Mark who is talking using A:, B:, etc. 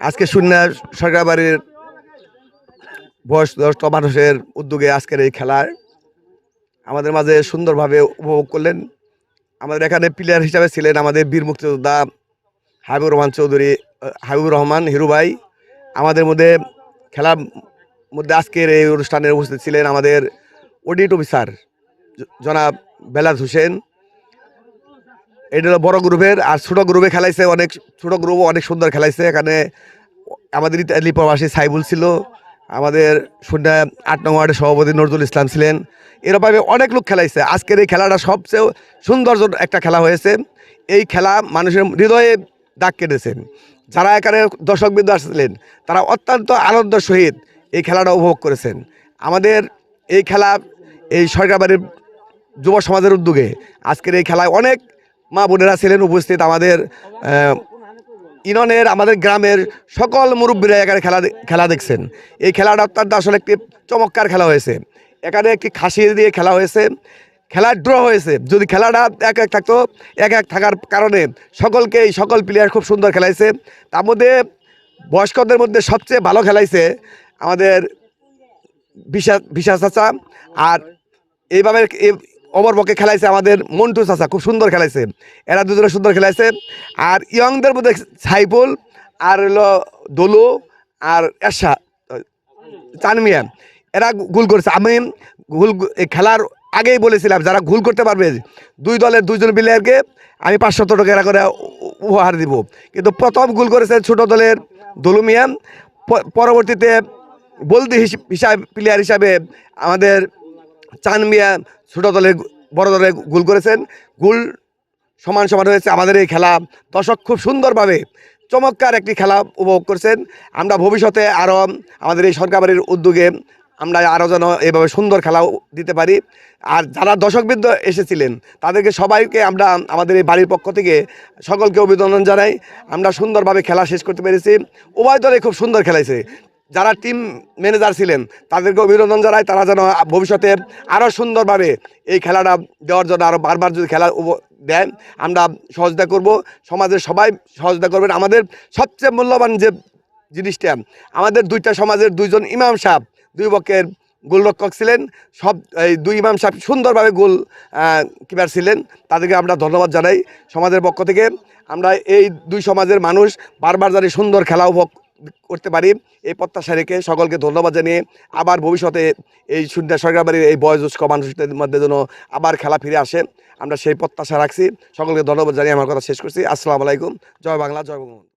A: আজকে শূন্য সরকার বাড়ির বয়স দশট মানুষের উদ্যোগে আজকের এই খেলায় আমাদের মাঝে সুন্দরভাবে উপভোগ করলেন। আমাদের এখানে প্লেয়ার হিসাবে ছিলেন আমাদের বীর মুক্তিযোদ্ধা হাবিবুর রহমান চৌধুরী হাবিবুর রহমান হিরু ভাই। আমাদের মধ্যে খেলার মধ্যে আজকের এই অনুষ্ঠানে উপস্থিত ছিলেন আমাদের অডিট অফিসার জনাব বেলাদ হোসেন। এটা হলো বড় গ্রুপের আর ছোট গ্রুপে খেলাইছে অনেক, ছোট গ্রুপ অনেক সুন্দর খেলাইছে। এখানে আমাদের ইতালি প্রবাসী সাইবুল ছিল, আমাদের শূন্য আট নং ওয়ার্ডের সভাপতি নজরুল ইসলাম ছিলেন। এরকমভাবে অনেক লোক খেলাইছে। আজকের এই খেলাটা সবচেয়ে সুন্দর একটা খেলা হয়েছে। এই খেলা মানুষের হৃদয়ে দাগ কেটেছেন যারা এখানে দর্শকবৃন্দ আসছিলেন, তারা অত্যন্ত আনন্দ সহিত এই খেলাটা উপভোগ করেছেন। আমাদের এই খেলা এই সরকার বাড়ির যুব সমাজের উদ্যোগে আজকের এই খেলায় অনেক মা বোনেরা ছিলেন উপস্থিত আমাদের ইননের, আমাদের গ্রামের সকল মুরব্বীরা এখানে খেলা খেলা দেখছেন। এই খেলাটা অত্যন্ত আসলে একটি চমৎকার খেলা হয়েছে। এখানে একটি খাসি দিয়ে খেলা হয়েছে। খেলা ড্র হয়েছে। যদি খেলাটা এক এক থাকতো, এক এক থাকার কারণে সকলকে সকল প্লেয়ার খুব সুন্দর খেলাইছে। তার মধ্যে বয়স্কদের মধ্যে সবচেয়ে ভালো খেলাইছে আমাদের বিশা বিশা চাচা আর এইভাবে অমরপক্ষে খেলাইছে আমাদের মন্টু চাচা, খুব সুন্দর খেলাইছে। এরা দুজনে সুন্দর খেলাইছে। আর ইয়ংদের মধ্যে সাইফুল, আর হলো দোলু, আর এরশা চানমিয়া এরা গোল করেছে। আমি গোল খেলার আগেই বলেছিলাম, যারা গোল করতে পারবে, দুই দলের দুইজন প্লেয়ারকে আমি পাঁচশো টাকা এরা করে উপহার দিব। কিন্তু প্রথম গোল করেছে ছোট দলের দোলু মিয়া। পরবর্তীতে বলদি হিস- হিসাব প্লেয়ার হিসাবে আমাদের চান মিয়া ছোট দলে বড় দলে গোল করেছেন। গোল সমান সমান হয়েছে আমাদের এই খেলা। দর্শক খুব সুন্দরভাবে চমৎকার একটি খেলা উপভোগ করছেন। আমরা ভবিষ্যতে আরও আমাদের এই সরকার বাড়ির উদ্যোগে আমরা আরও যেন এভাবে সুন্দর খেলা দিতে পারি। আর যারা দর্শকবৃন্দ এসেছিলেন, তাদেরকে সবাইকে আমরা আমাদের এই বাড়ির পক্ষ থেকে সকলকে অভিনন্দন জানাই। আমরা সুন্দরভাবে খেলা শেষ করতে পেরেছি। উভয় দলে খুব সুন্দর খেলাইছে যারা টিম ম্যানেজার ছিলেন, তাদেরকে অভিনন্দন জানাই। তারা যেন ভবিষ্যতে আরও সুন্দরভাবে এই খেলাটা দেওয়ার জন্য আরও বারবার যদি খেলা দেন, আমরা সহযোগিতা করব। সমাজের সবাই সহযোগিতা করবেন। আমাদের সবচেয়ে মূল্যবান যে জিনিসটা, আমাদের দুইটা সমাজের দুইজন ইমাম সাহেব, দুই পক্ষের গোলরক্ষক ছিলেন। সব, এই দুই ইমাম সাহেব সুন্দরভাবে গোল কিপার ছিলেন। তাদেরকে আমরা ধন্যবাদ জানাই সমাজের পক্ষ থেকে। আমরা এই দুই সমাজের মানুষ বারবার জানি সুন্দর খেলা উপভোগ করতে পারি। এই প্রত্যাশা রেখে সকলকে ধন্যবাদ জানিয়ে আবার ভবিষ্যতে এই সুন্দর সরকার বাড়ির এই বয়োজ্যেষ্ঠ মানুষদের মধ্যে যেন আবার খেলা ফিরে আসে। আমরা সেই প্রত্যাশা রাখছি। সকলকে ধন্যবাদ জানিয়ে আমার কথা শেষ করছি। আসসালামু আলাইকুম। জয় বাংলা, জয় বঙ্গবন্ধু।